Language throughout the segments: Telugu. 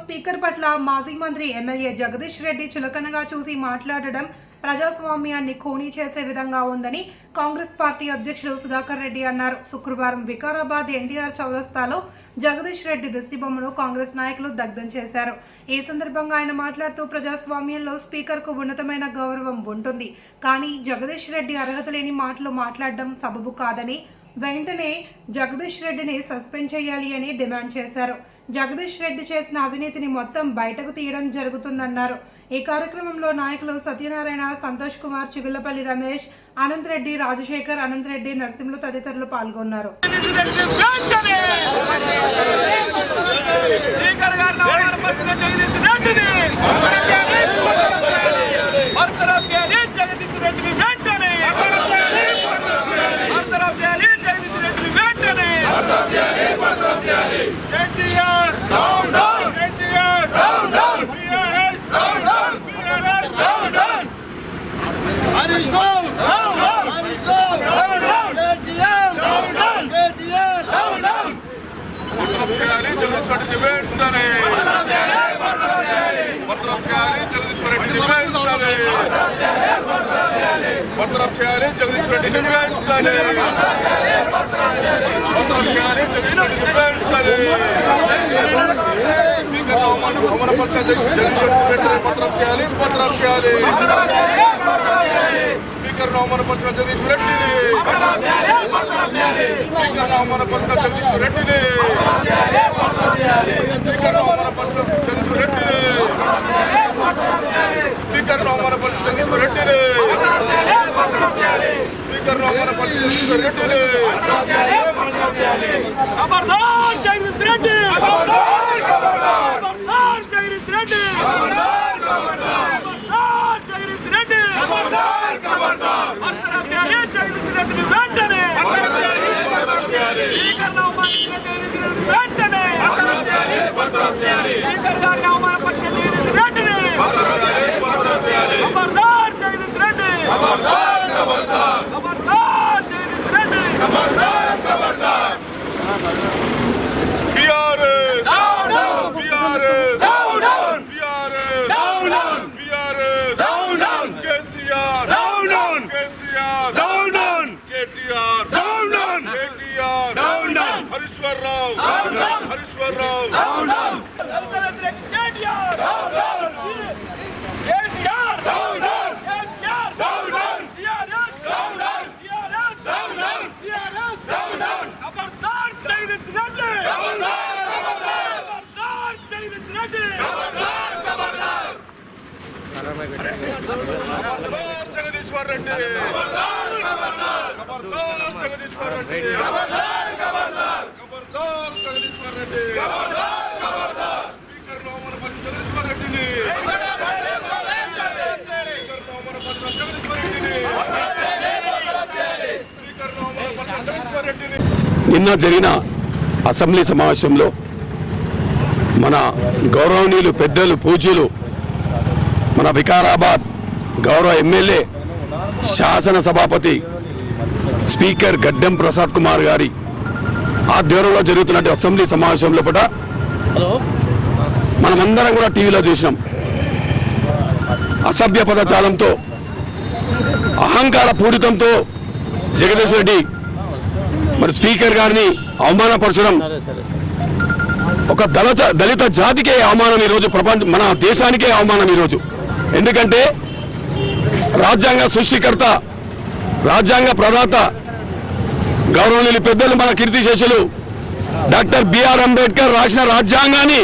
స్పీకర్ పట్ల మాజీ మంత్రి ఎమ్మెల్యే జగదీష్ రెడ్డి చులకనగా చూసి మాట్లాడడం ప్రజాస్వామ్యాన్ని ఖూనీ చేసే విధంగా ఉందని కాంగ్రెస్ పార్టీ అధ్యక్షుడు సుధాకర్ రెడ్డి అన్నారు. శుక్రవారం వికారాబాద్ ఎన్టీఆర్ చౌరస్తాలో జగదీష్ రెడ్డి దిష్టిబొమ్మను కాంగ్రెస్ నాయకులు దగ్ధం చేశారు. ఈ సందర్భంగా ఆయన మాట్లాడుతూ ప్రజాస్వామ్యంలో స్పీకర్కు ఉన్నతమైన గౌరవం ఉంటుంది. కానీ జగదీష్ రెడ్డి అర్హత లేని మాటలు మాట్లాడడం సబబు కాదని వెంటనే జగదీష్ రెడ్డిని సస్పెండ్ చేయాలి అని డిమాండ్ చేశారు. జగదీష్ రెడ్డి చేసిన అవినీతిని మొత్తం బయటకు తీయడం జరుగుతుందన్నారు. ఈ కార్యక్రమంలో నాయకులు సత్యనారాయణ సంతోష్ కుమార్ చిగుళ్ళపల్లి రమేష్ అనంత్ రెడ్డి రాజశేఖర్ అనంత్ రెడ్డి నరసింహులు తదితరులు పాల్గొన్నారు. వెంటనే. వెంటనే కేసీఆర్ కేసీఆర్ బీఆర్ఎస్ బీఆర్ఎస్ హరీష్ రావు చేయాలి జగదీష్ రెడ్డి వెంటనే. పత్రం చేయాలి జగదీష్ రెడ్డి వెంటనే. పత్రం చేయాలి జగదీష్ రెడ్డిని వెంటనే జగదీష్ రెడ్డిని రెడ్డి వెంటనే చేయాలి పత్రం చేయాలి. స్పీకర్ అవమానపరిచిన జగదీష్ రెడ్డిని స్పీకర్ అవమానపరిచిన జగదీష్ రెడ్డిని స్పీకర్ అవమానపరిచిన జగదీష్ రెడ్డిని స్పీకర్ అవమానపరిచిన జగదీష్ రెడ్డిని స్పీకర్ ఖబర్దార్ జగదీష్ రెడ్డిని ఖబర్దార్ జగదీశ్ రెడ్డి ఖబర్దార్ జగదీశ్ రెడ్డి ఖబర్దార్ జగదీశ్ రెడ్డి ఖబర్దార్ చేయాలి జగదీశ్ రెడ్డిని వెంటనే స్పీకర్ను ఖబర్దార్ జగదీశ్ రెడ్డిని వెంటనే స్పీకర్ గారిని అవమానపరిచిన ఖబర్దార్ రెడ్డిని ఖబర్దార్ జగదీశ్ రెడ్డి ఖబర్దార్ Down, down. Harishwar down, Down, down. down, Rao. Down, down. Jagadishwar Reddy Jagadishwar Reddy Jagadishwar Reddy speaker Jagadishwar రెడ్డిని స్పీకర్ జగదీశ్వర్ రెడ్డిని స్పీకర్ జగదీశ్వర్ రెడ్డిని నిన్న జరిగిన అసెంబ్లీ సమావేశంలో మన గౌరవనీయులు పెద్దలు పూజ్యులు మన వికారాబాద్ గౌరవ ఎమ్మెల్యే శాసన సభాపతి స్పీకర్ గడ్డం ప్రసాద్ కుమార్ గారి ఆధ్వర్యంలో జరుగుతున్న అసెంబ్లీ సమావేశం లోపల మనమందరం కూడా టీవీలో చూసినాం. అసభ్య పదజాలంతో అహంకార పూరితంతో జగదీష్ రెడ్డి మరి స్పీకర్ గారిని అవమానపరచడం ఒక దళిత దళిత జాతికే అవమానం ఈరోజు ప్రపంచ మన దేశానికే అవమానం ఈరోజు. ఎందుకంటే రాజ్యాంగ సృష్టికర్త రాజ్యాంగ ప్రదాత గౌరవనీయులు పెద్దలు మన కీర్తిశేషులు డాక్టర్ బిఆర్ అంబేద్కర్ రాసిన రాజ్యాంగాన్ని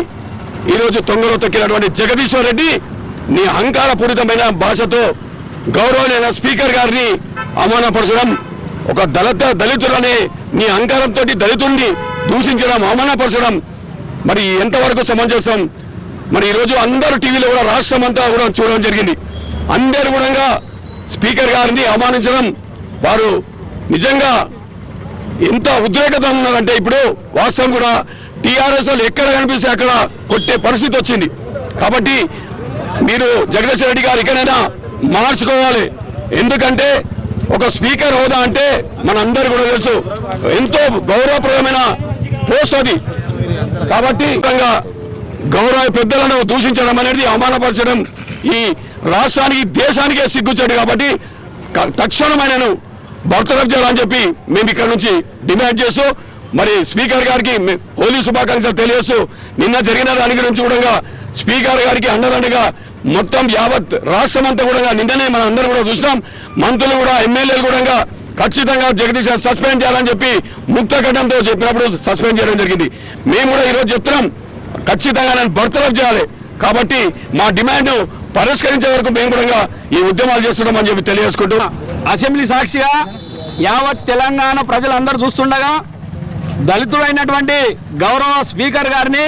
ఈరోజు తొంగలో తొక్కినటువంటి జగదీశ్వర్ రెడ్డి నీ అహంకారపూరితమైన భాషతో గౌరవనీయ స్పీకర్ గారిని అవమానపరచడం ఒక దళిత దళితుడనే నీ అహంకారంతో దళితుడిని దూషించడం అవమానపరచడం మరి ఎంతవరకు సమంజసం? మరి ఈరోజు అందరూ టీవీలో కూడా రాష్ట్రం అంతా కూడా చూడడం జరిగింది. అందరు కూడా స్పీకర్ గారిని అవమానించడం వారు నిజంగా ఎంత ఉద్రేకత ఉన్నదంటే ఇప్పుడు వాస్తవం కూడా టీఆర్ఎస్ వాళ్ళు ఎక్కడ కనిపిస్తే అక్కడ కొట్టే పరిస్థితి వచ్చింది. కాబట్టి మీరు జగదీశ్వర రెడ్డి గారు ఇకనైనా మార్చుకోవాలి. ఎందుకంటే ఒక స్పీకర్ హోదా అంటే మనందరు కూడా తెలుసు. ఎంతో గౌరవప్రదమైన పోస్ట్ అది. కాబట్టి గౌరవ పెద్దలను దూషించడం అనేది అవమానపరచడం ఈ రాష్ట్రానికి దేశానికే సిగ్గుచ్చాడు కాబట్టి క- తక్షణం ఆయనను బర్తరఫ్ చేయాలని చెప్పి మేము ఇక్కడ నుంచి డిమాండ్ చేస్తూ మరి స్పీకర్ గారికి హోలీ శుభాకాంక్షలు తెలియజేస్తూ నిన్న జరిగిన దాని గురించి కూడా స్పీకర్ గారికి అండదండగా మొత్తం యావత్ రాష్ట్రం అంతా కూడా నిన్ననే మనం అందరం కూడా చూసినాం. మంత్రులు కూడా ఎమ్మెల్యేలు కూడా ఖచ్చితంగా జగదీశ్ సస్పెండ్ చేయాలని చెప్పి ముక్త చెప్పినప్పుడు సస్పెండ్ చేయడం జరిగింది. మేము కూడా ఈరోజు చెప్తున్నాం ఖచ్చితంగా నన్ను బర్తరఫ్ చేయాలి. కాబట్టి మా డిమాండ్ పరిష్కరించే వరకు మేము కూడా ఈ ఉద్యమాలు చేస్తున్నాం అని చెప్పి తెలియజేసుకుంటూ అసెంబ్లీ సాక్షిగా యావత్ తెలంగాణ ప్రజలందరూ చూస్తుండగా దళితుడైనటువంటి గౌరవ స్పీకర్ గారిని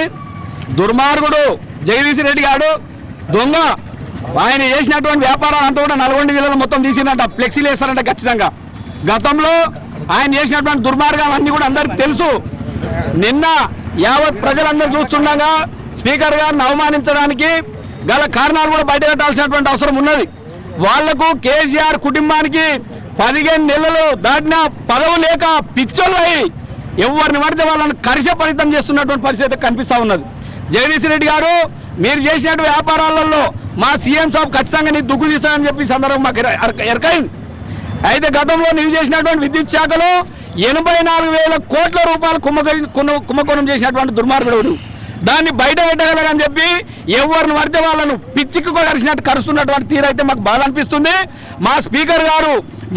దుర్మార్గుడు జగదీశ్ రెడ్డి గారు దొంగ ఆయన చేసినటువంటి వ్యాపారాలు అంతా కూడా నల్గొండ జిల్లాలో మొత్తం తీసిందంట ఫ్లెక్సీలు వేస్తారంట ఖచ్చితంగా. గతంలో ఆయన చేసినటువంటి దుర్మార్గాలన్నీ కూడా అందరికి తెలుసు. నిన్న యావత్ ప్రజలందరూ చూస్తుండగా స్పీకర్ గారిని అవమానించడానికి గల కారణాలు కూడా బయట పెట్టాల్సినటువంటి అవసరం ఉన్నది. వాళ్ళకు కేసీఆర్ కుటుంబానికి పదిహేను నెలలు దాటిన పదవు లేక పిచ్చోళ్ళు అయి ఎవరిని పడితే వాళ్ళని కరిసే ఫలితం చేస్తున్నటువంటి పరిస్థితి కనిపిస్తా ఉన్నది. జగదీశ్ రెడ్డి గారు మీరు చేసినట్టు వ్యాపారాలలో మా సీఎం సాబ్ ఖచ్చితంగా నీ దుగ్గు తీస్తానని చెప్పి సందర్భం మాకు ఎర- ఎరకైంది. అయితే గతంలో నీవు చేసినటువంటి విద్యుత్ శాఖలో ఎనభై నాలుగు వేల కోట్ల రూపాయలు కుమ్మకొని కుంభకోణం చేసినటువంటి దుర్మార్గుడు దాన్ని బయట పెట్టగలరని చెప్పి ఎవరిని పడితే వాళ్ళను పిచ్చికి కరిసినట్టు కరుస్తున్నటువంటి తీరైతే మాకు బాధ అనిపిస్తుంది. మా స్పీకర్ గారు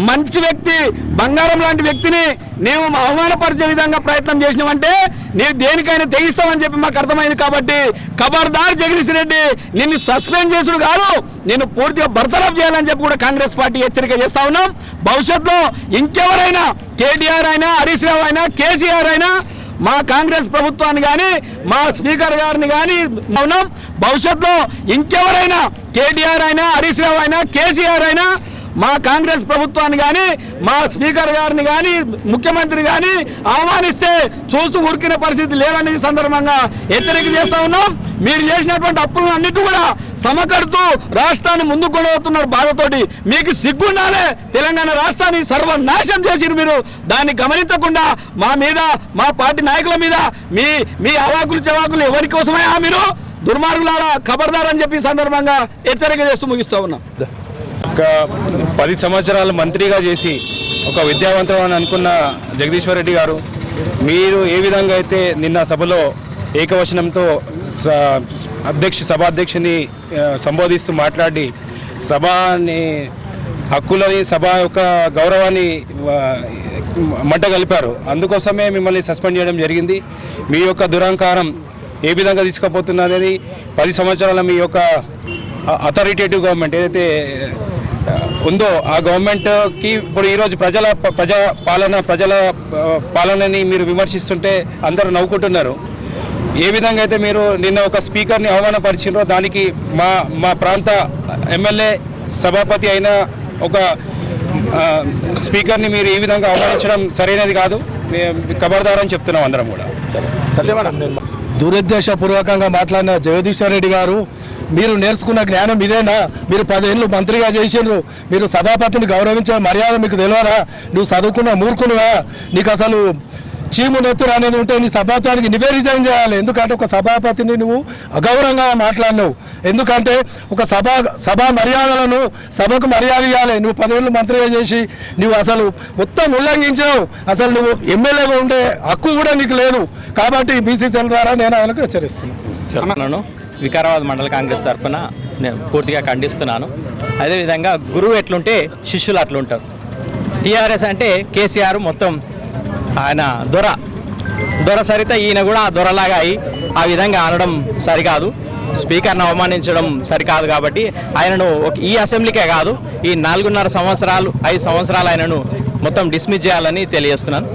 మంచి వ్యక్తి బంగారం లాంటి వ్యక్తిని మేము అవమానపరిచే విధంగా ప్రయత్నం చేసినామంటే నేను దేనికైనా తెగిస్తామని చెప్పి మాకు అర్థమైంది కాబట్టి ఖబర్దార్ జగదీష్ రెడ్డి నిన్ను సస్పెండ్ చేసుడు కాదు నేను పూర్తిగా బర్తరఫ్ చేయాలని చెప్పి కూడా కాంగ్రెస్ పార్టీ హెచ్చరిక చేస్తా ఉన్నాం. భవిష్యత్తులో ఇంకెవరైనా కేటీఆర్ అయినా హరీష్ రావు అయినా కేసీఆర్ అయినా మా కాంగ్రెస్ ప్రభుత్వాన్ని కానీ మా స్పీకర్ గారిని కానీ ఉన్నాం. భవిష్యత్తులో ఇంకెవరైనా కేటీఆర్ అయినా హరీష్ రావు అయినా కేసీఆర్ అయినా మా కాంగ్రెస్ ప్రభుత్వాన్ని కానీ మా స్పీకర్ గారిని కానీ ముఖ్యమంత్రి కానీ ఆహ్వానిస్తే చూస్తూ ఉరికిన పరిస్థితి లేదని సందర్భంగా హెచ్చరిక చేస్తా ఉన్నాం. మీరు చేసినటువంటి అప్పులను అన్నిటి కూడా సమకడుతూ రాష్ట్రాన్ని ముందుకు కొనవుతున్నారు బాధతోటి. మీకు సిగ్గుండాలే. తెలంగాణ రాష్ట్రాన్ని సర్వనాశం చేసిరు మీరు. దాన్ని గమనించకుండా మా మీద మా పార్టీ నాయకుల మీద మీ మీ అవాకులు చవాకులు ఎవరి కోసమే మీరు దుర్మార్గులారా ఖబర్దారని చెప్పి సందర్భంగా హెచ్చరిక చేస్తూ ముగిస్తూ ఉన్నాం. పది సంవత్సరాలు మంత్రిగా చేసి ఒక విద్యావంతుడు అనుకున్న జగదీశ్వర్ రెడ్డి గారు మీరు ఏ విధంగా అయితే నిన్న సభలో ఏకవచనంతో స- అధ్యక్ష సభాధ్యక్షుని సంబోధిస్తూ మాట్లాడి సభని హక్కులని సభ యొక్క గౌరవాన్ని ఆ, మంట కలిపారు. అందుకోసమే మిమ్మల్ని సస్పెండ్ చేయడం జరిగింది. మీ యొక్క దురహంకారం ఏ విధంగా తీసుకుపోతున్నదని పది సంవత్సరాల మీ యొక్క అథారిటేటివ్ గవర్నమెంట్ ఏదైతే ఉందో ఆ గవర్నమెంట్కి ఇప్పుడు ఈరోజు ప్రజల ప్రజా పాలన ప్రజల పాలనని మీరు విమర్శిస్తుంటే అందరూ నవ్వుకుంటున్నారు. ఏ విధంగా అయితే మీరు నిన్న ఒక స్పీకర్ని అవమానపరిచినో దానికి మా మా ప్రాంత ఎమ్మెల్యే సభాపతి అయిన ఒక స్పీకర్ని మీరు ఈ విధంగా అవమానించడం సరైనది కాదు. మేము ఖబర్దార్ చెప్తున్నాం అందరం కూడా. దురుద్దేశపూర్వకంగా మాట్లాడిన జగదీశ్వర్ రెడ్డి గారు మీరు నేర్చుకున్న జ్ఞానం ఇదేనా? మీరు పదేళ్ళు మంత్రిగా చేసిండ్రు. మీరు సభాపతిని గౌరవించే మర్యాద మీకు తెలియదా నువ్వు చదువుకున్న మూర్ఖునువా? నీకు అసలు చీము నెత్తురు అనేది ఉంటే నీ సభాత్వానికి నువ్వే రిజైన్ చేయాలి. ఎందుకంటే ఒక సభాపతిని నువ్వు అగౌరవంగా మాట్లాడినావు. ఎందుకంటే ఒక సభ సభా మర్యాదలను సభకు మర్యాద ఇవ్వాలి నువ్వు పదేళ్ళు మంత్రిగా చేసి నువ్వు అసలు మొత్తం ఉల్లంఘించావు. అసలు నువ్వు ఎమ్మెల్యేగా ఉండే హక్కు కూడా నీకు లేదు. కాబట్టి బీసీసీఎల్ ద్వారా నేను ఆయనకు హెచ్చరిస్తున్నాను వికారాబాద్ మండల కాంగ్రెస్ తరఫున నేను పూర్తిగా ఖండిస్తున్నాను. అదేవిధంగా గురువు ఎట్లుంటే శిష్యులు అట్లుంటారు. టీఆర్ఎస్ అంటే కేసీఆర్ మొత్తం ఆయన దొర. దొర సరిత ఈయన కూడా ఆ దొరలాగా అయి ఆ విధంగా అనడం సరికాదు. స్పీకర్ను అవమానించడం సరికాదు కాబట్టి ఆయనను ఈ అసెంబ్లీకే కాదు ఈ నాలుగున్నర సంవత్సరాలు ఐదు సంవత్సరాలు ఆయనను మొత్తం డిస్మిస్ చేయాలని తెలియజేస్తున్నాను.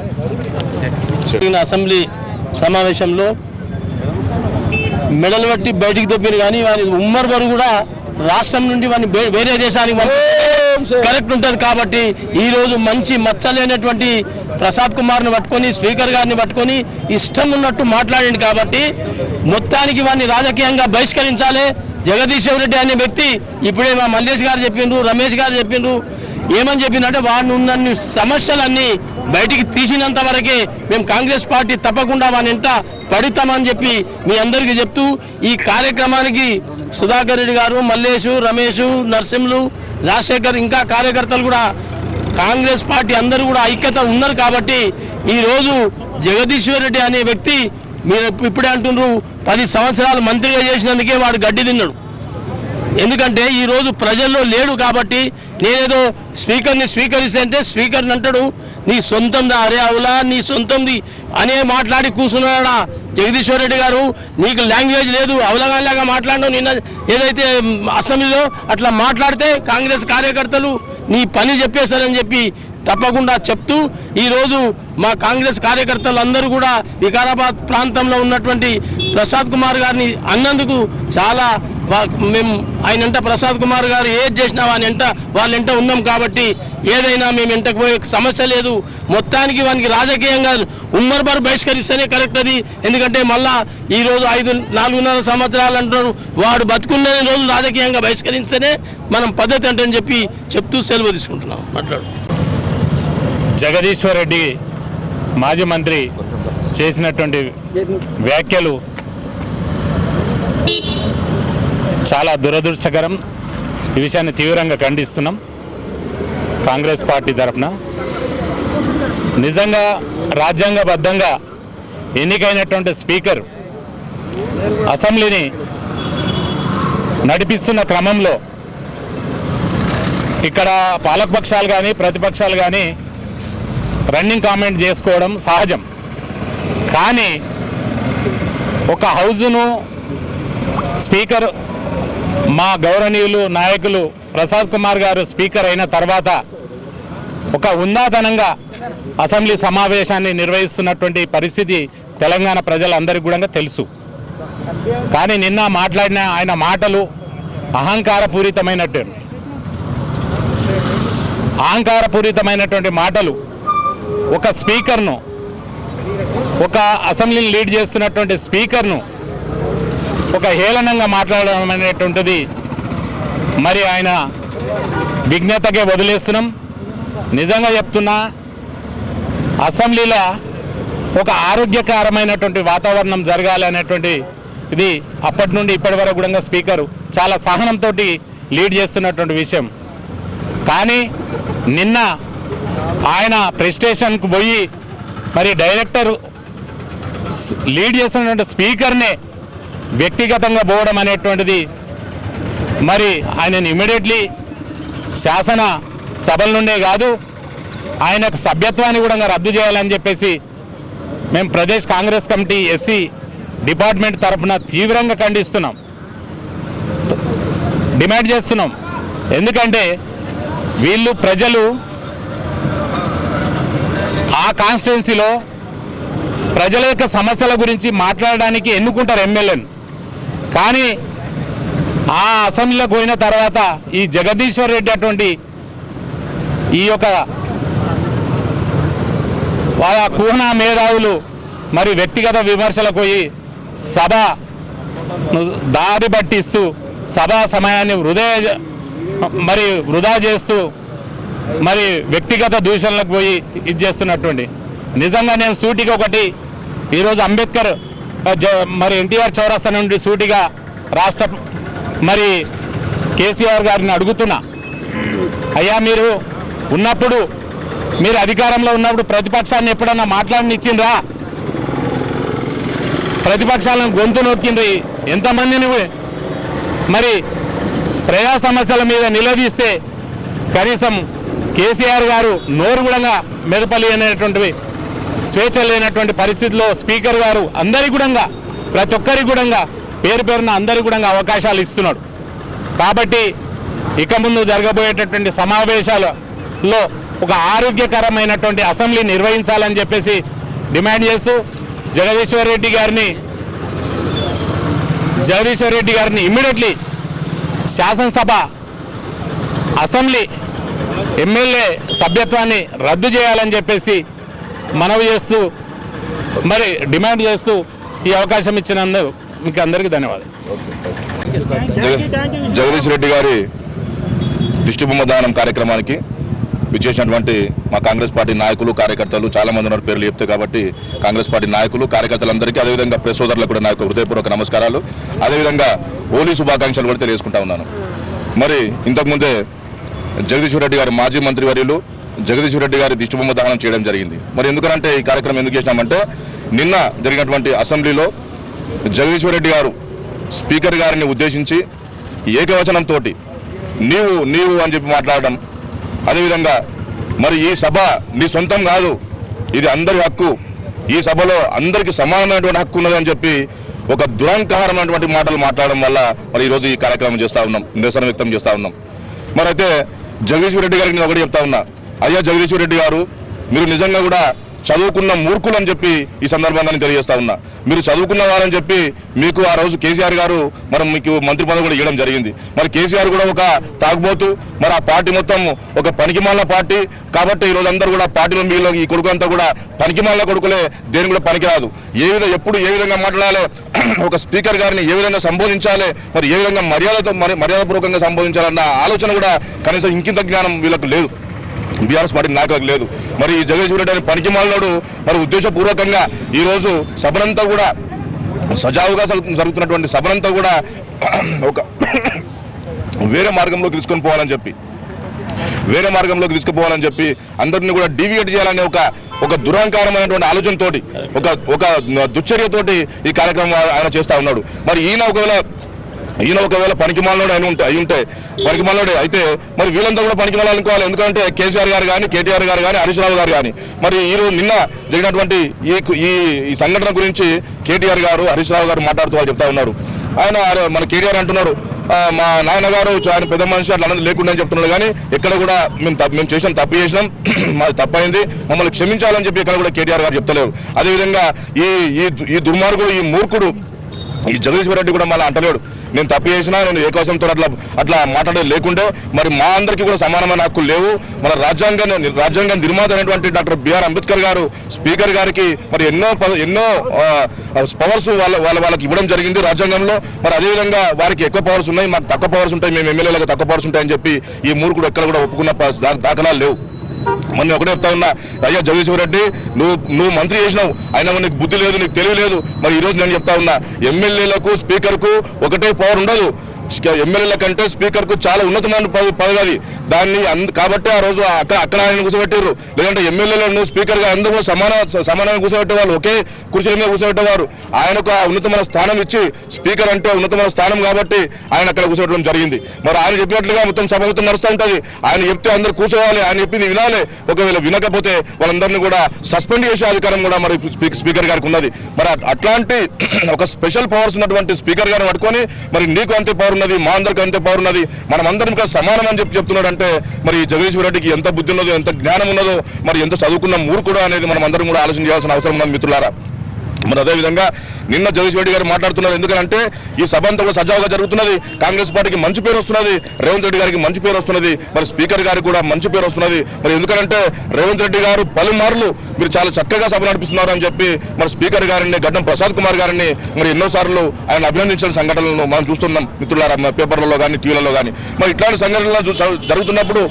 అసెంబ్లీ సమావేశంలో మెడలు బట్టి బయటికి తప్పిన కానీ వాని ఉమ్మర్ వరకు కూడా రాష్ట్రం నుండి బే- వేరే దేశానికి కరెక్ట్ ఉంటుంది కాబట్టి ఈ రోజు మంచి మచ్చలేనటువంటి ప్రసాద్ కుమార్ని పట్టుకొని స్పీకర్ గారిని పట్టుకొని ఇష్టం ఉన్నట్టు మాట్లాడింది కాబట్టి మొత్తానికి వాడిని రాజకీయంగా బహిష్కరించాలి. జగదీశ్వర్ రెడ్డి అనే వ్యక్తి ఇప్పుడే మా మల్లేష్ గారు చెప్పిండ్రు రమేష్ గారు చెప్పిండ్రు. ఏమని చెప్పిందంటే వాడిని ఉన్నన్ని సమస్యలన్నీ బయటికి తీసినంత వరకే మేము కాంగ్రెస్ పార్టీ తప్పకుండా వాని ఎంత పడుతామని చెప్పి మీ అందరికీ చెప్తూ ఈ కార్యక్రమానికి సుధాకర్ రెడ్డి గారు మల్లేషు రమేష్ నరసింహులు రాజశేఖర్ ఇంకా కార్యకర్తలు కూడా కాంగ్రెస్ పార్టీ అందరూ కూడా ఐక్యత ఉన్నారు కాబట్టి ఈరోజు జగదీశ్వర్ రెడ్డి అనే వ్యక్తి మీరు ఇప్పుడే అంటున్నారు పది సంవత్సరాలు మంత్రిగా చేసినందుకే వాడు గడ్డి తిన్నాడు. ఎందుకంటే ఈరోజు ప్రజల్లో లేడు కాబట్టి నేనేదో స్పీకర్ని స్వీకరిస్తే అంటే స్పీకర్ని అంటాడు నీ సొంతందా అరే అవులా నీ సొంతంది అనే మాట్లాడి కూర్చున్నాడా జగదీశ్వర్ రెడ్డి గారు. నీకు లాంగ్వేజ్ లేదు అవలగాలాగా మాట్లాడడం నిన్న ఏదైతే అసెంబ్లీలో అట్లా మాట్లాడితే కాంగ్రెస్ కార్యకర్తలు నీ పని చెప్పేశారని చెప్పి తప్పకుండా చెప్తూ ఈరోజు మా కాంగ్రెస్ కార్యకర్తలు అందరూ కూడా వికారాబాద్ ప్రాంతంలో ఉన్నటువంటి ప్రసాద్ కుమార్ గారిని అన్నందుకు చాలా మేము ఆయన ఎంట ప్రసాద్ కుమార్ గారు ఏది చేసినా వాని ఎంట వాళ్ళ ఎంట ఉన్నాం కాబట్టి ఏదైనా మేము ఎంటకు పోయే సమస్య లేదు. మొత్తానికి వానికి రాజకీయంగా ఉమ్మర్బార్ బహిష్కరిస్తేనే కరెక్ట్ అది. ఎందుకంటే మళ్ళా ఈరోజు ఐదు నాలుగున్నర సంవత్సరాలు అంటున్నారు. వాడు బతుకున్న రోజు రాజకీయంగా బహిష్కరిస్తేనే మనం పద్ధతి అంటని చెప్పి చెప్తూ సెలవు తీసుకుంటున్నాం. మాట్లాడు. జగదీశ్వర్ రెడ్డి మాజీ మంత్రి చేసినటువంటి వ్యాఖ్యలు చాలా దురదృష్టకరం. ఈ విషయాన్ని తీవ్రంగా ఖండిస్తున్నాం. కాంగ్రెస్ పార్టీ తరఫున. నిజంగా రాజ్యాంగబద్ధంగా ఎన్నికైనటువంటి స్పీకర్ అసెంబ్లీని నడిపిస్తున్న క్రమంలో ఇక్కడ పాలకపక్షాలు కానీ ప్రతిపక్షాలు కానీ రన్నింగ్ కామెంట్ చేసుకోవడం సహజం. కానీ ఒక హౌజును స్పీకర్ మా గౌరవనీయులు నాయకులు ప్రసాద్ కుమార్ గారు స్పీకర్ అయిన తర్వాత ఒక ఉందాతనంగా అసెంబ్లీ సమావేశాన్ని నిర్వహిస్తున్నటువంటి పరిస్థితి తెలంగాణ ప్రజలందరికీ కూడా తెలుసు. కానీ నిన్న మాట్లాడిన ఆయన మాటలు అహంకారపూరితమైనట్టు. అహంకారపూరితమైనటువంటి మాటలు ఒక స్పీకర్ను ఒక అసెంబ్లీని లీడ్ చేస్తున్నటువంటి స్పీకర్ను ఒక హేళనంగా మాట్లాడడం అనేటువంటిది మరి ఆయన విజ్ఞతకే వదిలేస్తున్నాం. నిజంగా చెప్తున్నా అసెంబ్లీలో ఒక ఆరోగ్యకరమైనటువంటి వాతావరణం జరగాలి అనేటువంటి ఇది అప్పటి నుండి ఇప్పటి వరకు కూడా స్పీకర్ చాలా సహనంతో లీడ్ చేస్తున్నటువంటి విషయం. కానీ నిన్న ఆయన ప్రెస్టేషన్కు పోయి మరి డైరెక్టర్ లీడ్ చేస్తున్నటువంటి స్పీకర్నే వ్యక్తిగతంగా పోవడం అనేటువంటిది మరి ఆయనను ఇమీడియట్లీ శాసన సభల నుండే కాదు ఆయనకు సభ్యత్వాన్ని కూడా రద్దు చేయాలని చెప్పేసి మేము Pradesh Congress committee SC department తరఫున తీవ్రంగా ఖండిస్తున్నాం. డిమాండ్ చేస్తున్నాం. ఎందుకంటే వీళ్ళు ప్రజలు ఆ కాన్స్టిట్యున్సీలో ప్రజల యొక్క సమస్యల గురించి మాట్లాడడానికి ఎన్నుకుంటారు ఎమ్మెల్యేను. కానీ ఆ అసెంబ్లీలో పోయిన తర్వాత ఈ జగదీశ్వర్ రెడ్డి అటువంటి ఈ యొక్క వాళ్ళ కూహనా మేధావులు మరి వ్యక్తిగత విమర్శలకు పోయి సభ దారి పట్టిస్తూ సభా సమయాన్ని హృదయ మరి వృధా చేస్తూ మరి వ్యక్తిగత దూషణలకు పోయి ఇది చేస్తున్నటువంటి. నిజంగా నేను సూటికి ఒకటి ఈరోజు అంబేద్కర్ మరి ఎన్టీఆర్ చౌరస్తా నుండి సూటిగా రాష్ట్ర మరి కేసీఆర్ గారిని అడుగుతున్నా. అయ్యా మీరు ఉన్నప్పుడు మీరు అధికారంలో ఉన్నప్పుడు ప్రతిపక్షాన్ని ఎప్పుడన్నా మాట్లాడనిచ్చిండ్రా? ప్రతిపక్షాలను గొంతు నొక్కిండ్రి. ఎంతమందిని మరి ప్రజా సమస్యల మీద నిలదీస్తే కనీసం కేసీఆర్ గారు నోరు కూడా మెదపలి అనేటువంటివి స్వేచ్ఛ లేనటువంటి పరిస్థితిలో స్పీకర్ గారు అందరి కూడా ప్రతి ఒక్కరికి కూడా పేరు పేరున అందరి కూడా అవకాశాలు ఇస్తున్నాడు. కాబట్టి ఇక ముందు జరగబోయేటటువంటి సమావేశాలలో ఒక ఆరోగ్యకరమైనటువంటి అసెంబ్లీ నిర్వహించాలని చెప్పేసి డిమాండ్ చేస్తూ జగదీశ్వర్ రెడ్డి గారిని జగదీశ్వర్ రెడ్డి గారిని ఇమ్మీడియట్లీ శాసనసభ అసెంబ్లీ ఎమ్మెల్యే సభ్యత్వాన్ని రద్దు చేయాలని చెప్పేసి మనవి చేస్తూ మరి డిమాండ్ చేస్తూ ఈ అవకాశం ఇచ్చినందుకు మీకు అందరికీ ధన్యవాదాలు. జగదీష్ రెడ్డి గారి దిష్టిబొమ్మ దానం కార్యక్రమానికి విచ్చేసినటువంటి మా కాంగ్రెస్ పార్టీ నాయకులు కార్యకర్తలు చాలా మంది ఉన్నారు పేర్లు చెప్తే కాబట్టి కాంగ్రెస్ పార్టీ నాయకులు కార్యకర్తలందరికీ అదేవిధంగా ప్రెస్ సోదరులకు కూడా నా యొక్క హృదయపూర్వక నమస్కారాలు. అదేవిధంగా హోలీ శుభాకాంక్షలు కూడా తెలియజేసుకుంటా ఉన్నాను. మరి ఇంతకుముందే జగదీశ్వర్ రెడ్డి గారి మాజీ మంత్రివర్యులు జగదీశ్వర్ రెడ్డి గారి దిష్టిబొమ్మ దహనం చేయడం జరిగింది. మరి ఎందుకంటే ఈ కార్యక్రమం ఎందుకు చేసినామంటే నిన్న జరిగినటువంటి అసెంబ్లీలో జగదీశ్వర్ రెడ్డి గారు స్పీకర్ గారిని ఉద్దేశించి ఏకవచనంతో నీవు నీవు అని చెప్పి మాట్లాడడం అదేవిధంగా మరి ఈ సభ నీ సొంతం కాదు ఇది అందరి హక్కు ఈ సభలో అందరికీ సమానమైనటువంటి హక్కు ఉన్నదని చెప్పి ఒక దురంకారమైనటువంటి మాటలు మాట్లాడడం వల్ల మరి ఈరోజు ఈ కార్యక్రమం చేస్తూ ఉన్నాం నిరసన వ్యక్తం చేస్తూ ఉన్నాం. మరి అయితే జగదీశ్వర్ రెడ్డి గారికి నేను ఒకటి చెప్తా ఉన్నా. అయ్యా జగదీశ్వర్ రెడ్డి గారు మీరు నిజంగా కూడా చదువుకున్న మూర్ఖులు అని చెప్పి ఈ సందర్భంగా నేను తెలియజేస్తా ఉన్నా. మీరు చదువుకున్న వారని చెప్పి మీకు ఆ రోజు కేసీఆర్ గారు మరి మీకు మంత్రి పదవి కూడా ఇవ్వడం జరిగింది. మరి కేసీఆర్ కూడా ఒక తాగుబోతు మరి ఆ పార్టీ మొత్తం ఒక పనికిమాల పార్టీ కాబట్టి ఈ రోజు అందరూ కూడా పార్టీలో మీలో ఈ కొడుకు అంతా కూడా పనికిమాల కొడుకులే దేని కూడా పనికిరాదు. ఏ విధంగా ఎప్పుడు ఏ విధంగా మాట్లాడాలి ఒక స్పీకర్ గారిని ఏ విధంగా సంబోధించాలి మరి ఏ విధంగా మర్యాదతో మర్యాదపూర్వకంగా సంబోధించాలన్న ఆలోచన కూడా కనీసం ఇంకింత జ్ఞానం వీళ్ళకు లేదు. బీఆర్ఎస్ పార్టీ నాయకులకు లేదు. మరి ఈ జగదీశ్వర రెడ్డి అనే పనికిమాలనాడు మరి ఉద్దేశపూర్వకంగా ఈరోజు సభనంతా కూడా సజావుగా జరుగుతున్నటువంటి సభనంతా కూడా ఒక వేరే మార్గంలోకి తీసుకొని పోవాలని చెప్పి. వేరే మార్గంలోకి తీసుకుపోవాలని చెప్పి అందరిని కూడా డివియేట్ చేయాలనే ఒక ఒక దురహంకారమైనటువంటి ఆలోచనతోటి ఒక ఒక దుశ్చర్యతోటి ఈ కార్యక్రమం ఆయన చేస్తా ఉన్నాడు. మరి ఈయన ఒకవేళ ఈయన ఒకవేళ పనికిమాలనోడు అయిన ఉంటే అయి ఉంటే పనికిమాలనోడే అయితే మరి వీళ్ళంతా కూడా పనికి అనుకోవాలి. ఎందుకంటే కేసీఆర్ గారు కానీ కేటీఆర్ గారు కానీ హరీష్ రావు గారు కానీ మరి ఈరోజు నిన్న జరిగినటువంటి ఈ ఈ ఈ సంఘటన గురించి కేటీఆర్ గారు హరీష్ రావు గారు మాట్లాడుతూ వాళ్ళు చెప్తా ఉన్నారు. ఆయన మన కేటీఆర్ అంటున్నారు మా మా నాయనగారు ఆయన పెద్ద మనిషి అట్లా అన్నది లేకుండా చెప్తున్నాడు కానీ ఎక్కడ కూడా మేము మేము చేసినాం తప్పు చేసినాం. మాది తప్పైంది. మమ్మల్ని క్షమించాలని చెప్పి ఎక్కడ కూడా కేటీఆర్ గారు చెప్తలేరు. అదేవిధంగా ఈ ఈ ఈ దుర్మార్గుడు ఈ మూర్ఖుడు ఈ జగదీశ్వర రెడ్డి కూడా మళ్ళీ అంటలేడు. నేను తప్పు చేసినా నేను ఏ కోసంతో అట్లా అట్లా మాట్లాడేది లేకుంటే మరి మా అందరికీ కూడా సమానమైన హక్కులు లేవు. మన రాజ్యాంగ రాజ్యాంగ నిర్మాత అయినటువంటి డాక్టర్ బిఆర్ అంబేద్కర్ గారు స్పీకర్ గారికి మరి ఎన్నో ఎన్నో పవర్స్ వాళ్ళ వాళ్ళ వాళ్ళకి ఇవ్వడం జరిగింది రాజ్యాంగంలో. మరి అదేవిధంగా వారికి ఎక్కువ పవర్స్ ఉన్నాయి మాకు తక్కువ పవర్స్ ఉంటాయి మేము ఎమ్మెల్యేలకు తక్కువ పవర్స్ ఉంటాయని చెప్పి ఈ మూడు కూడా ఎక్కడ కూడా ఒప్పుకున్న దాఖలాలు లేవు. మొన్న ఒకటే చెప్తా ఉన్నా అయ్యా జగదీశ్వర రెడ్డి నువ్వు నువ్వు మంత్రి చేసినావు అయినా నీకు బుద్ధి లేదు నీకు తెలివి లేదు. మరి ఈరోజు నేను చెప్తా ఉన్నా ఎమ్మెల్యేలకు స్పీకర్కు ఒకటే పవర్ ఉండదు. ఎమ్మెల్యేల కంటే స్పీకర్కు చాలా ఉన్నతమైన పదవి అది. దాన్ని అంద- కాబట్టి ఆ రోజు అక్కడ అక్కడ ఆయన కూర్చోబెట్టారు లేదంటే ఎమ్మెల్యేలను స్పీకర్గా అందరూ సమాన సమానంగా కూర్చోబెట్టే వాళ్ళు ఒకే కుర్చీల మీద కూర్చోబెట్టేవారు ఆయనకు ఆ ఉన్నతమైన స్థానం ఇచ్చి స్పీకర్ అంటే ఉన్నతమైన స్థానం కాబట్టి ఆయన అక్కడ కూర్చోబెట్టడం జరిగింది. మరి ఆయన చెప్పినట్లుగా మొత్తం సభ మొత్తం నడుస్తూ ఉంటుంది. ఆయన చెప్తే అందరూ కూర్చోవాలి ఆయన చెప్పింది వినాలి. ఒకవేళ వినకపోతే వాళ్ళందరినీ కూడా సస్పెండ్ చేసే అధికారం కూడా మరి స్పీకర్ గారికి ఉన్నది. మరి అట్లాంటి ఒక స్పెషల్ పవర్స్ ఉన్నటువంటి స్పీకర్ గారిని పట్టుకొని మరి నీకు అంతే పవర్ ఉన్నది మా అందరికి అంతే పవర్ ఉన్నది. మనం అందరం కూడా సమానం అని చెప్పి చెప్తున్నాడు అంటే మరి జగదీశ్వర రెడ్డికి ఎంత బుద్ధి ఉన్నదో ఎంత జ్ఞానం ఉన్నదో మరి ఎంత చదువుకున్న మూర్ఖుడు అనేది మనం అందరం కూడా ఆలోచన చేయాల్సిన అవసరం ఉన్నది మిత్రులారా. మరి అదేవిధంగా నిన్న జగదీష్ రెడ్డి గారు మాట్లాడుతున్నారు. ఎందుకంటే ఈ సభ అంతా కూడా సజావుగా జరుగుతున్నది. కాంగ్రెస్ పార్టీకి మంచి పేరు వస్తున్నది. రేవంత్ రెడ్డి గారికి మంచి పేరు వస్తున్నది. మరి స్పీకర్ గారికి కూడా మంచి పేరు వస్తున్నది. మరి ఎందుకంటే రేవంత్ రెడ్డి గారు పలుమార్లు మీరు చాలా చక్కగా సభ నడిపిస్తున్నారు అని చెప్పి మరి స్పీకర్ గారిని గడ్డం ప్రసాద్ కుమార్ గారిని మరి ఎన్నోసార్లు ఆయన అభినందించిన సంఘటనలను మనం చూస్తున్నాం. మిత్రులారా పేపర్లలో కానీ టీవీలలో కానీ మరి ఇట్లాంటి సంఘటనలు జరుగుతున్నప్పుడు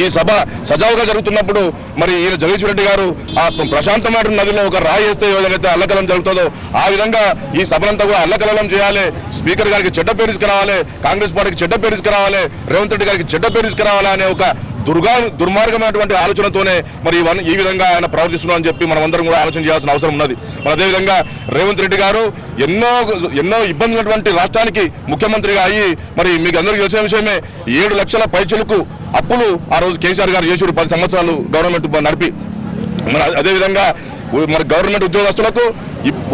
ఈ సభ సజావుగా జరుగుతున్నప్పుడు మరి ఈయన జగదీశ్వర రెడ్డి గారు ఆ ప్రశాంతమైన నదిలో ఒక రాయి వేస్తే ఏ విధంగా అల్లకలం జరుగుతుందో ఆ విధంగా ఈ సభనంతా కూడా అల్లకలం చేయాలి. స్పీకర్ గారికి చెడ్డ పేరు తీసుకురావాలి కాంగ్రెస్ పార్టీకి చెడ్డ పేరు తీసుకురావాలి రేవంత్ రెడ్డి గారికి చెడ్డ పేరు తీసుకురావాలి అనే ఒక దుర్గా దుర్మార్గమైనటువంటి ఆలోచనతోనే మరి ఇవన్నీ ఈ విధంగా ఆయన ప్రవర్తిస్తున్నారని చెప్పి మనం అందరం కూడా ఆలోచన చేయాల్సిన అవసరం ఉన్నది. మరి అదేవిధంగా రేవంత్ రెడ్డి గారు ఎన్నో ఎన్నో ఇబ్బంది ఉన్నటువంటి రాష్ట్రానికి ముఖ్యమంత్రిగా అయ్యి మరి మీకు అందరికీ తెలిసిన విషయమే ఏడు లక్షల పైచలకు అప్పులు ఆ రోజు కేసీఆర్ గారు చేసాడు పది సంవత్సరాలు గవర్నమెంట్ నడిపి. మరి అదేవిధంగా మరి గవర్నమెంట్ ఉద్యోగస్తులకు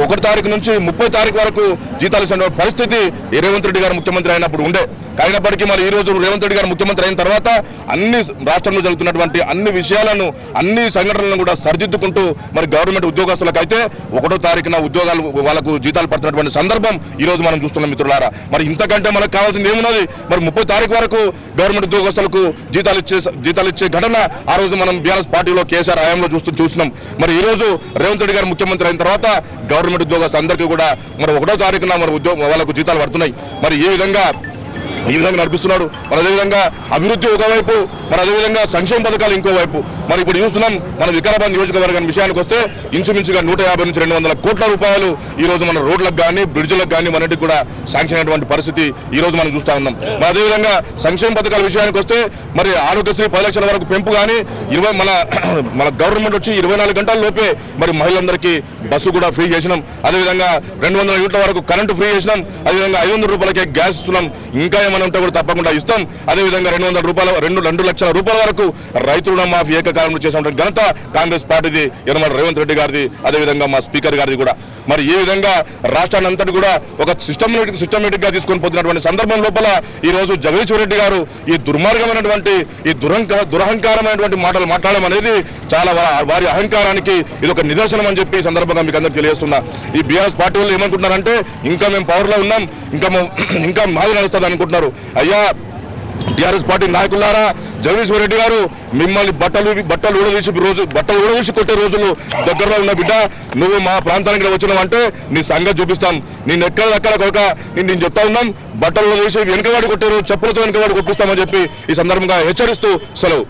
ఒకటి తారీఖు నుంచి ముప్పై తారీఖు వరకు జీతాలు ఇస్తున్న పరిస్థితి రేవంత్ రెడ్డి గారు ముఖ్యమంత్రి అయినప్పుడు ఉండే. అయినప్పటికీ మరి ఈ రోజు రేవంత్ రెడ్డి గారు ముఖ్యమంత్రి అయిన తర్వాత అన్ని రాష్ట్రంలో జరుగుతున్నటువంటి అన్ని విషయాలను అన్ని సంఘటనలను కూడా సరిదిద్దుకుంటూ మరి గవర్నమెంట్ ఉద్యోగస్తులకైతే ఒకటో తారీఖున ఉద్యోగాలు వాళ్ళకు జీతాలు పడుతున్నటువంటి సందర్భం ఈ రోజు మనం చూస్తున్నాం మిత్రులారా. మరి ఇంతకంటే మనకు కావాల్సింది ఏమున్నది? మరి ముప్పై తారీఖు వరకు గవర్నమెంట్ ఉద్యోగస్తులకు జీతాలు ఇచ్చే జీతాలు ఇచ్చే ఘటన ఆ రోజు మనం బీఆర్ఎస్ పార్టీలో కేసీఆర్ హయాంలో చూస్తూ చూసినాం. మరి ఈ రోజు రేవంత్ రెడ్డి గారు ముఖ్యమంత్రి అయిన తర్వాత గవర్నమెంట్ ఉద్యోగస్తులందరికీ కూడా మరి ఒకటో తారీఖున మరి ఉద్యోగం వాళ్ళకు జీతాలు పడుతున్నాయి. మరి ఈ విధంగా ఈ విధంగా నడిపిస్తున్నాడు. మరి అదేవిధంగా అభివృద్ధి ఒకవైపు మరి అదేవిధంగా సంక్షేమ పథకాలు ఇంకోవైపు. మరి ఇప్పుడు చూస్తున్నాం మన వికారాబాద్ నియోజకవర్గం విషయానికి వస్తే ఇంచుమించుగా నూట యాభై నుంచి రెండు వందల కోట్ల రూపాయలు ఈ రోజు మన రోడ్లకు కానీ బ్రిడ్జ్లకు కానీ మనటికి కూడా శాంక్షన్ అయినటువంటి పరిస్థితి ఈ రోజు మనం చూస్తా ఉన్నాం. మరి అదేవిధంగా సంక్షేమ పథకాల విషయానికి వస్తే మరి ఆరోగ్యశ్రీ పది లక్షల వరకు పెంపు కానీ ఇరవై మన మన గవర్నమెంట్ వచ్చి ఇరవై నాలుగు గంటల లోపే మరి మహిళలందరికీ బస్సు కూడా ఫ్రీ చేసినాం. అదేవిధంగా రెండు వందల యూనిట్ల వరకు కరెంటు ఫ్రీ చేసినాం. అదేవిధంగా ఐదు వందల రూపాయలకే గ్యాస్ ఇస్తున్నాం. ఇంకా మనం ఉంటే కూడా తప్పకుండా ఇస్తాం. అదేవిధంగా రెండు వందల రూపాయల రెండు రెండు లక్షల రూపాయల వరకు రైతు రుణమాఫీ ఏకకాలంలో చేసినటువంటి ఘనత కాంగ్రెస్ పార్టీది యనమల రేవంత్ రెడ్డి గారిది అదేవిధంగా మా స్పీకర్ గారిది కూడా. మరి ఈ విధంగా రాష్ట్రాన్ని అంతటి కూడా ఒక సిస్టమేటిక్ సిస్టమేటిక్గా తీసుకొని పోతున్నటువంటి సందర్భం లోపల ఈరోజు జగదీశ్వర రెడ్డి గారు ఈ దుర్మార్గమైనటువంటి ఈ దురంక దురహంకారమైనటువంటి మాటలు మాట్లాడడం అనేది చాలా వారి అహంకారానికి ఇది ఒక నిదర్శనం అని చెప్పి సందర్భంగా మీకు అందరికి తెలియజేస్తున్నా. ఈ బీఆర్ఎస్ పార్టీ వాళ్ళు ఏమనుకుంటున్నారంటే ఇంకా మేము పవర్లో ఉన్నాం ఇంకా ఇంకా మాది నడుస్తుంది అనుకుంటున్నారు అయ్యా టీఆర్ఎస్ పార్టీ నాయకులారా జగదీశ్వర రెడ్డి గారు మిమ్మల్ని బట్టలు బట్టలు ఊడదీసి రోజు బట్టలు ఊడదీసి కొట్టే రోజులు దగ్గరలో ఉన్న బిడ్డ నువ్వు మా ప్రాంతానికి వచ్చినావు అంటే నీ సంగతి చూపిస్తాం. నేను ఎక్కడ ఎక్కడ కొక నేను నేను చెప్తా ఉన్నాం. బట్టలు ఊడదీసి వెనుకవాడి కొట్టే రోజు చెప్పులతో వెనుకవాడి కొట్టిస్తామని చెప్పి ఈ సందర్భంగా హెచ్చరిస్తూ సెలవు.